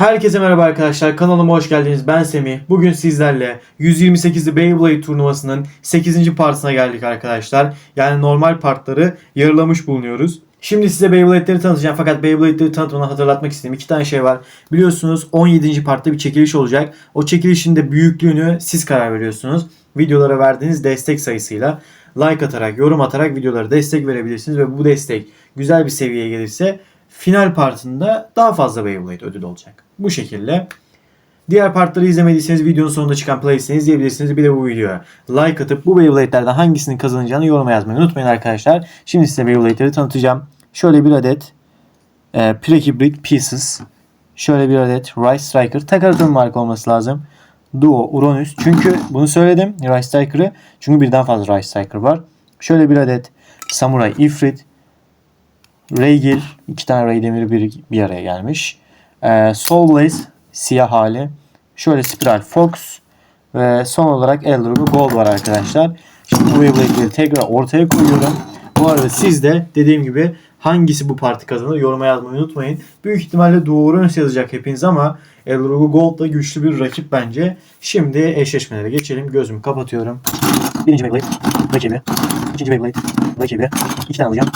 Herkese merhaba arkadaşlar. Kanalıma hoş geldiniz. Ben Semih. Bugün sizlerle 128'li Beyblade turnuvasının 8. partına geldik arkadaşlar. Yani normal partları yarılamış bulunuyoruz. Şimdi size Beyblade'leri tanıtacağım fakat Beyblade'leri tanıtmadan hatırlatmak istediğim iki tane şey var. Biliyorsunuz 17. partta bir çekiliş olacak. O çekilişin de büyüklüğünü siz karar veriyorsunuz. Videolara verdiğiniz destek sayısıyla like atarak, yorum atarak videolara destek verebilirsiniz ve bu destek güzel bir seviyeye gelirse final partında daha fazla Beyblade ödül olacak. Bu şekilde. Diğer partları izlemediyseniz videonun sonunda çıkan playlistini izleyebilirsiniz. Bir de bu videoya like atıp bu Beyblade'lerden hangisinin kazanacağını yoruma yazmayı unutmayın arkadaşlar. Şimdi size Beyblade'leri tanıtacağım. Şöyle bir adet e, Pre-Hybrid Pieces. Şöyle bir adet Rise Striker. Takardığım marka olması lazım. Duo Uranus. Çünkü bunu söyledim. Rise Striker'ı. Çünkü birden fazla Rise Striker var. Şöyle bir adet Samurai Ifrit. Raygil. iki tane Ray demiri bir, bir araya gelmiş. Ee, Soul Blaze siyah hali. Şöyle Spiral Fox. Ve son olarak Eldorado Gold var arkadaşlar. Şimdi bu Beyblade'leri tekrar ortaya koyuyorum. Bu arada siz de dediğim gibi hangisi bu parti kazanır yoruma yazmayı unutmayın. Büyük ihtimalle doğru ön yazacak hepiniz ama Eldorado Gold da güçlü bir rakip bence. Şimdi eşleşmelere geçelim. Gözümü kapatıyorum. Birinci Beyblade rakibi. ikinci Beyblade rakibi. İki tane alacağım.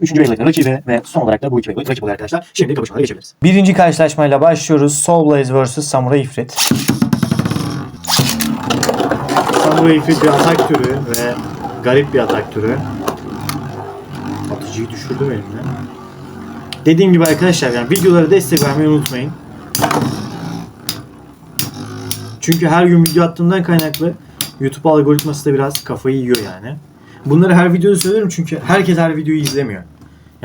Üçüncü Beyblade rakibi ve son olarak da bu iki Beyblade rakip oluyor arkadaşlar. Şimdi kapışmalara geçebiliriz. Birinci karşılaşmayla başlıyoruz. Soul Blaze vs Samurai Ifrit. Samurai Ifrit bir atak türü ve garip bir atak türü. Atıcıyı düşürdü benimle. Dediğim gibi arkadaşlar yani videolara destek vermeyi unutmayın. Çünkü her gün video attığımdan kaynaklı YouTube algoritması da biraz kafayı yiyor yani. Bunları her videoda söylerim çünkü herkes her videoyu izlemiyor.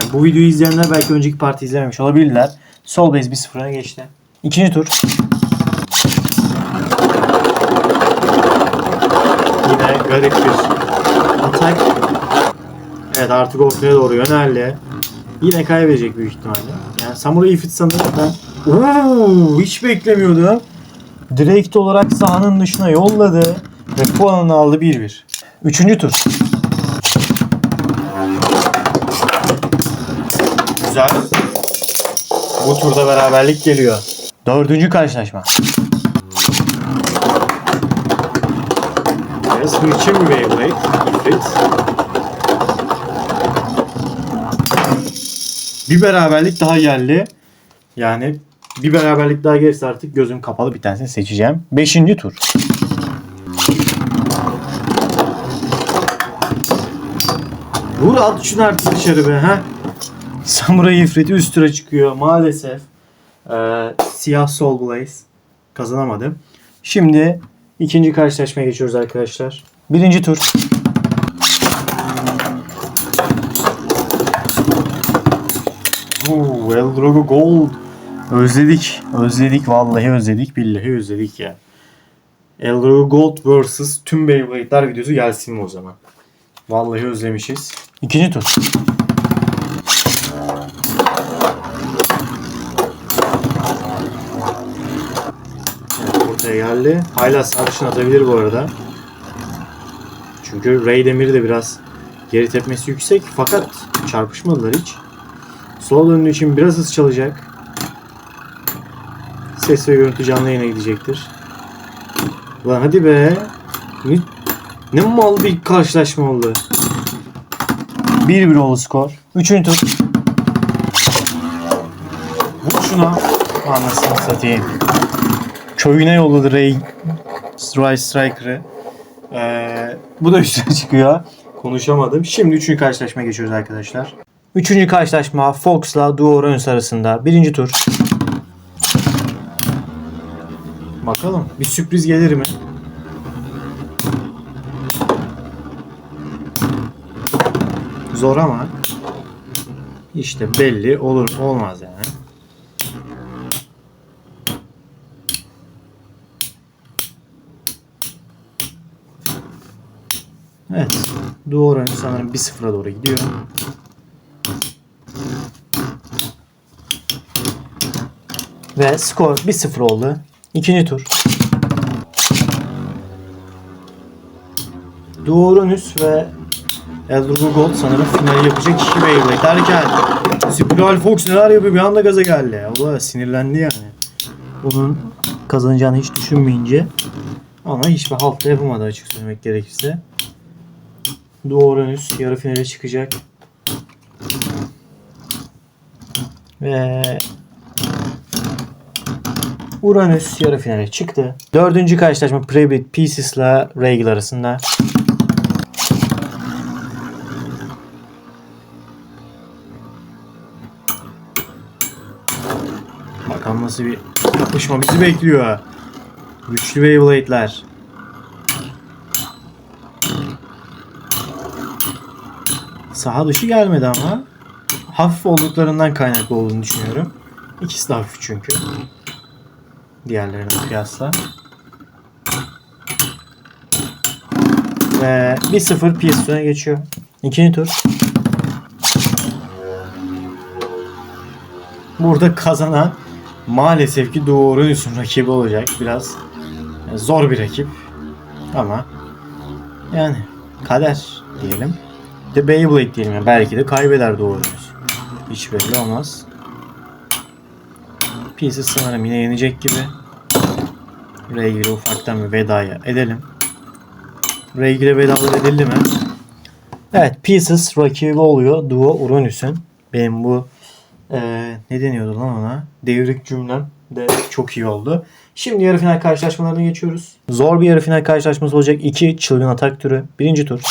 Yani bu videoyu izleyenler belki önceki parti izlememiş olabilirler. Sol base 1-0'a geçti. İkinci tur. Yine garip bir atak. Evet artık ortaya doğru yöneldi. Yine kaybedecek büyük ihtimalle. Yani Samurai Ifrit sanırım ben Oo, hiç beklemiyordum. Direkt olarak sahanın dışına yolladı ve puanını aldı 1-1. Üçüncü tur. Güzel. Bu turda beraberlik geliyor. Dördüncü karşılaşma. Resmi için mi Beyblade? İfrit. Bir beraberlik daha geldi. Yani bir beraberlik daha gelirse artık gözüm kapalı bir tanesini seçeceğim. Beşinci tur. Vur at şunu artık dışarı be ha. Samurai Ifrit'i üst tura çıkıyor maalesef. Ee, siyah Soul Blaze kazanamadım. Şimdi ikinci karşılaşmaya geçiyoruz arkadaşlar. Birinci tur. Oo, Eldrogo Gold. Özledik. Özledik. Vallahi özledik. Billahi özledik ya. Eldrogo Gold vs. tüm Beyblade'ler videosu gelsin mi o zaman? Vallahi özlemişiz. İkinci tur. Geldi. Hala sarışın atabilir bu arada. Çünkü Ray Demir de biraz geri tepmesi yüksek fakat çarpışmadılar hiç. Sol döndüğü için biraz hız çalacak. Ses ve görüntü canlı yayına gidecektir. Lan hadi be. Ne, ne mal bir karşılaşma oldu. 1-1 oldu skor. Üçüncü tur. Vur şuna. Anasını satayım. Köyüne yolladı Ray Ray Striker'ı. Ee, bu da üstüne çıkıyor. Konuşamadım. Şimdi üçüncü karşılaşmaya geçiyoruz arkadaşlar. Üçüncü karşılaşma Fox'la Duo Orange arasında. Birinci tur. Bakalım bir sürpriz gelir mi? Zor ama işte belli olur olmaz yani. Evet. Doğru sanırım 1-0'a doğru gidiyor. Ve skor 1-0 oldu. İkinci tur. Doğrunus ve Eldorado Gold sanırım finali yapacak iki Beyblade derken Spiral Fox neler yapıyor bir anda gaza geldi. Allah sinirlendi yani. bunun kazanacağını hiç düşünmeyince ama hiçbir halt da yapamadı açık söylemek gerekirse. Doğuranüs yarı finale çıkacak. Ve Uranüs yarı finale çıktı. Dördüncü karşılaşma Prebit Pieces ile Regal arasında. Bakalım nasıl bir kapışma bizi bekliyor. Güçlü Beyblade'ler. Saha dışı gelmedi ama hafif olduklarından kaynaklı olduğunu düşünüyorum. İkisi de hafif çünkü. Diğerlerine kıyasla. Ve 1-0 PS öne geçiyor. İkinci tur. Burada kazanan maalesef ki Doğu Uranüs'ün rakibi olacak. Biraz zor bir rakip. Ama yani kader diyelim. De Beyblade diyelim. Yani belki de kaybeder Uranüs. Hiç belli olmaz. Pieces sanırım yine yenecek gibi. Reygir'e ufaktan bir vedaya edelim. Reygir'e vedalar edildi mi? Evet Pieces rakibi oluyor Duo Uranüs'ün. Benim bu eee ne deniyordu lan ona? Devrik cümlem de çok iyi oldu. Şimdi yarı final karşılaşmalarına geçiyoruz. Zor bir yarı final karşılaşması olacak. İki çılgın atak türü. Birinci tur.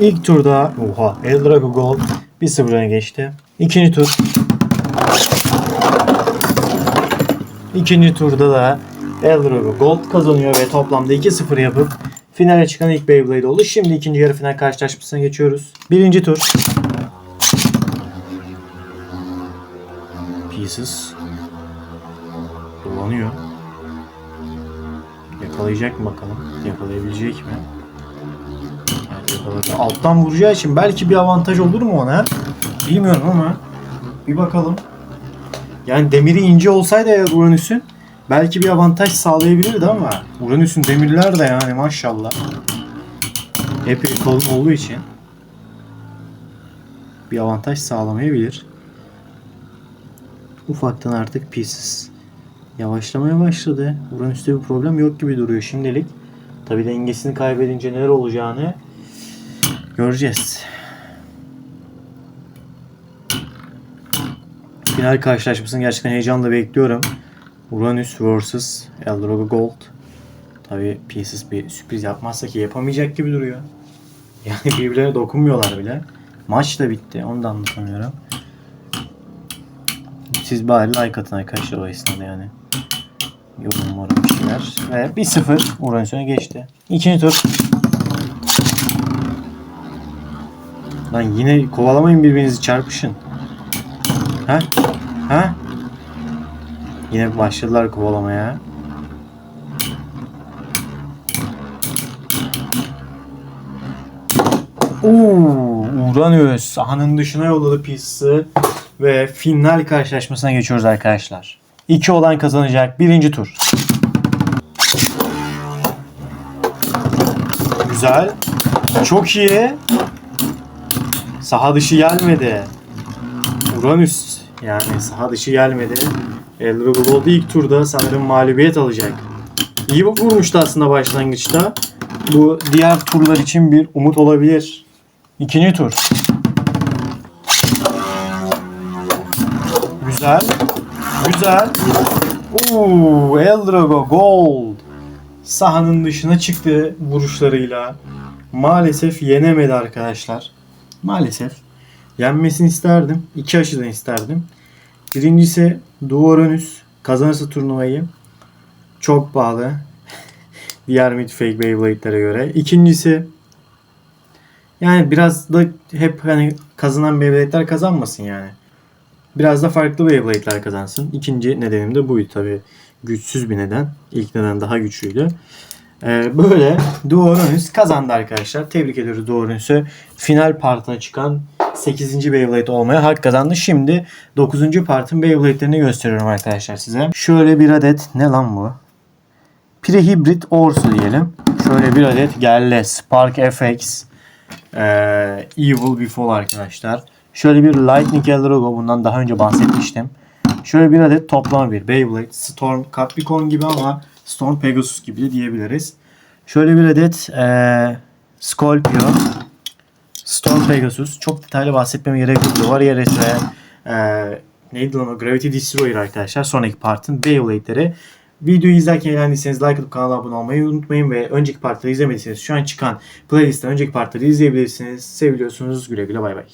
İlk turda oha Eldrago Gold 1-0 öne geçti. İkinci tur. İkinci turda da Eldrago Gold kazanıyor ve toplamda 2-0 yapıp finale çıkan ilk Beyblade oldu. Şimdi ikinci yarı final karşılaşmasına geçiyoruz. Birinci tur. Pieces. Dolanıyor. Yakalayacak mı bakalım? Yakalayabilecek mi? Evet. Alttan vuracağı için belki bir avantaj olur mu ona? Bilmiyorum ama bir bakalım. Yani demiri ince olsaydı eğer Uranüs'ün belki bir avantaj sağlayabilirdi ama Uranüs'ün demirler de yani maşallah. Epey kalın olduğu için bir avantaj sağlamayabilir. Ufaktan artık Pieces yavaşlamaya başladı. Uranüs'te bir problem yok gibi duruyor şimdilik. Tabi dengesini kaybedince neler olacağını göreceğiz. Final karşılaşmasını gerçekten heyecanla bekliyorum. Uranüs vs. Eldorado Gold. Tabi Pieces bir sürpriz yapmazsa ki yapamayacak gibi duruyor. Yani birbirlerine dokunmuyorlar bile. Maç da bitti. Onu da anlatamıyorum. Siz bari like atın arkadaşlar o esnada yani. Yorum var bir şeyler. Ve 1-0 Uranüs öne geçti. İkinci tur. Lan yine kovalamayın birbirinizi çarpışın. Ha? Ha? Yine başladılar kovalamaya. Oo, Uranüs sahanın dışına yolladı Pizz'i ve final karşılaşmasına geçiyoruz arkadaşlar. İki olan kazanacak birinci tur. Güzel. Çok iyi. Saha dışı gelmedi. Uranüs yani saha dışı gelmedi. Eldrago ilk turda sanırım mağlubiyet alacak. İyi vurmuştu aslında başlangıçta. Bu diğer turlar için bir umut olabilir. İkinci tur. Güzel. Güzel. Uuu Eldrago Gold. Sahanın dışına çıktı vuruşlarıyla. Maalesef yenemedi arkadaşlar. Maalesef. Yenmesini isterdim. İki aşıdan isterdim. Birincisi Duoranus kazanırsa turnuvayı çok pahalı. Diğer mid fake Beyblade'lere göre. İkincisi yani biraz da hep hani kazanan Beyblade'ler kazanmasın yani. Biraz da farklı Beyblade'ler kazansın. İkinci nedenim de buydu tabi. Güçsüz bir neden. İlk neden daha güçlüydü. Ee, böyle Duoranus kazandı arkadaşlar. Tebrik ediyoruz Duoranus'u. Final partına çıkan 8. Beyblade olmaya hak kazandı. Şimdi 9. partın Beyblade'lerini gösteriyorum arkadaşlar size. Şöyle bir adet ne lan bu? Prehibrit Orsu diyelim. Şöyle bir adet Gelle Spark FX Ee, Evil Before arkadaşlar. Şöyle bir Lightning Yellow logo bundan daha önce bahsetmiştim. Şöyle bir adet toplama bir Beyblade Storm Capricorn gibi ama Storm Pegasus gibi de diyebiliriz. Şöyle bir adet ee, Scorpio Storm Pegasus. Çok detaylı bahsetmeme gerek yok. Warrior ve ee, neydi lan o? Gravity Destroyer arkadaşlar. Sonraki partın Beyblade'leri. Videoyu izlerken eğlendiyseniz like atıp kanala abone olmayı unutmayın ve önceki partları izlemediyseniz şu an çıkan playlistten önceki partları izleyebilirsiniz. Seviliyorsunuz. Güle güle bay bay.